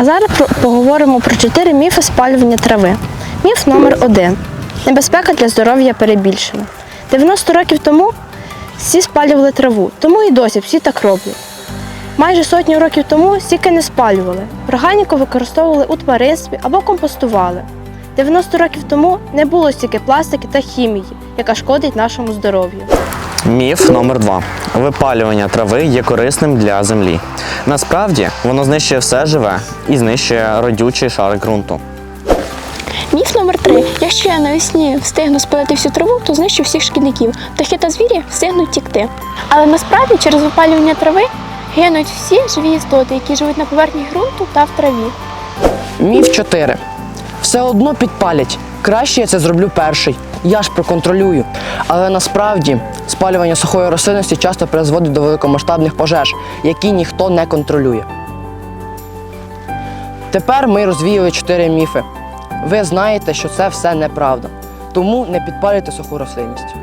А зараз поговоримо про чотири міфи спалювання трави. Міф номер один. Небезпека для здоров'я перебільшена. 90 років тому всі спалювали траву, тому і досі всі так роблять. Майже сотню років тому стільки не спалювали. Органіку використовували у тваринстві або компостували. 90 років тому не було стільки пластики та хімії, яка шкодить нашому здоров'ю. Міф номер два. Випалювання трави є корисним для землі. Насправді воно знищує все живе і знищує родючий шар ґрунту. Міф номер три. Якщо я навесні встигну спалити всю траву, то знищу всіх шкідників. Птахи та звірі встигнуть тікти. Але насправді через випалювання трави гинуть всі живі істоти, які живуть на поверхні ґрунту та в траві. Міф 4. Все одно підпалять. Краще я це зроблю перший. Я ж проконтролюю. Але насправді спалювання сухої рослинності часто призводить до великомасштабних пожеж, які ніхто не контролює. Тепер ми розвіяли чотири міфи. Ви знаєте, що це все неправда. Тому не підпалюйте суху рослинність.